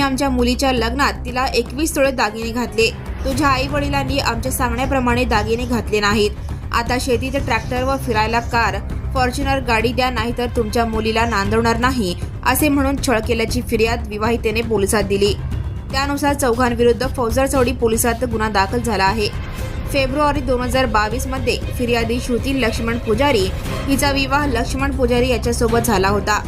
आमच्या मुलीच्या लग्नात तिला एकवीस तोळे दागिने घातले. तुझ्या आई वडिलांनी आमच्या सांगण्याप्रमाणे दागिने घातले नाहीत. आता शेतीत ट्रॅक्टर व फिरायला कार फॉर्च्युनर गाडी द्या नाहीतर तुमच्या मुलीला नांदवणार नाही असे म्हणून छळ केल्याची फिर्याद विवाहितेने पोलिसात दिली. त्यानुसार चौघांविरुद्ध फौजदार चौडी पोलिसात गुन्हा दाखल झाला आहे. फेब्रुवारी दोन हजार बावीसमध्ये फिर्यादी श्रुती लक्ष्मण पुजारी हिचा विवाह लक्ष्मण पुजारी याच्यासोबत झाला होता.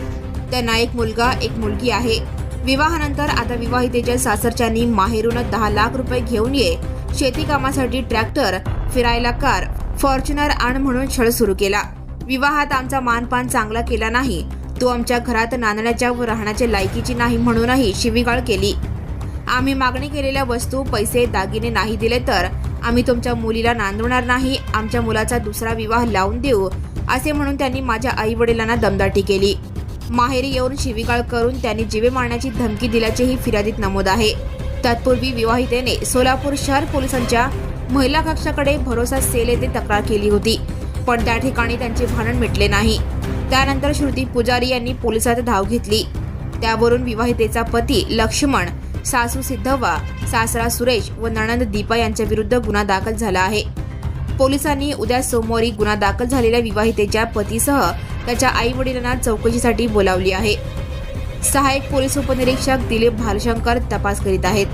त्यांना एक मुलगा एक मुलगी आहे. विवाहानंतर आता विवाहितेच्या सासरच्यांनी माहेरून दहा लाख रुपये घेऊन ये. शेती कामासाठी ट्रॅक्टर फिरायला कार फॉर्च्युनर आण म्हणून छळ सुरू केला. विवाहात आमचा मानपान चांगला केला नाही. तू आमच्या घरात नांदण्याच्या व राहण्याच्या लायकीची नाही म्हणूनही शिवीगाळ केली. आम्ही मागणी केलेल्या वस्तू पैसे दागिने नाही दिले तर आम्ही तुमच्या मुलीला नांदवणार नाही आमच्या मुलाचा दुसरा विवाह लावून देऊ असे म्हणून त्यांनी माझ्या आई वडिलांना दमदाटी केली. माहेरी येऊन शिवीगाळ करून त्यांनी जिवे मारण्याची धमकी दिल्याचेही फिर्यादीत नमूद आहे. तत्पूर्वी विवाहितेने सोलापूर शहर पोलिसांच्या महिला कक्षाकडे भरोसा सेल येथे तक्रार केली होती. पण त्या ठिकाणी त्यांचे भांडण मिटले नाही. त्यानंतर श्रुती पुजारी यांनी पोलिसात धाव घेतली. त्यावरून विवाहितेचा पती लक्ष्मण सासू सिद्धवा सासरा सुरेश व नणंद दीपा यांच्या विरुद्ध गुन्हा दाखल झाला आहे. पोलिसांनी उद्या सोमवारी गुन्हा दाखल झालेल्या विवाहितेच्या पतीसह त्याच्या आई वडिलांना चौकशीसाठी बोलावली आहे. सहायक पोलीस उपनिरीक्षक दिलीप भालशंकर तपास करीत आहेत.